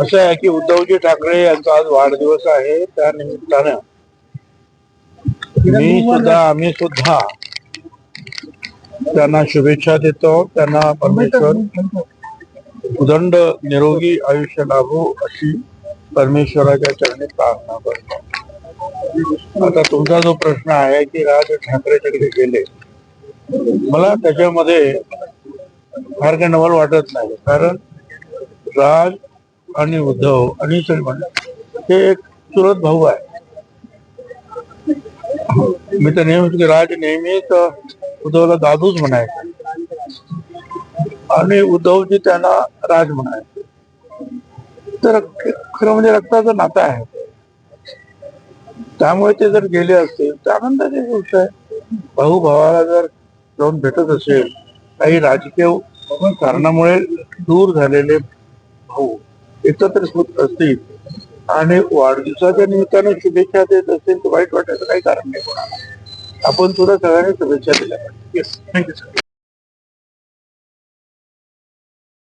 असं आहे की उद्धवजी ठाकरे यांचा आज वाढदिवस आहे त्या निमित्तानं मी सुद्धा आम्ही सुद्धा त्यांना शुभेच्छा देतो. त्यांना परमेश्वर उदंड निरोगी आयुष्य लाभो अशी परमेश्वराच्या चरणी प्रार्थना करतो. आता तुमचा जो प्रश्न आहे की राज ठाकरेच्याकडे गेले मला त्याच्यामध्ये फार काही नवल वाटत नाही. कारण राज आणि उद्धव आणि सलमान हे एक चुरत भाऊ आहे. मी तर नेहमीच की राज नेहमीच उद्धवला दादूच म्हणायचे आणि उद्धवजी त्यांना राज म्हणायचे तर खरं म्हणजे रक्ताचं नातं आहे. त्यामुळे ते जर गेले असतील तर आनंदाची गोष्ट आहे. भाऊ भावाला जर जाऊन भेटत असेल काही राजकीय कारणामुळे दूर झालेले भाऊ एकत्र होत असतील आणि वाढदिवसाच्या निमित्ताने शुभेच्छा देत असतील तर वाईट वाटायचं काही कारण नाही कोणाला. आपण सुद्धा सगळ्यांनी शुभेच्छा दिल्या पाहिजे थँक्यू सर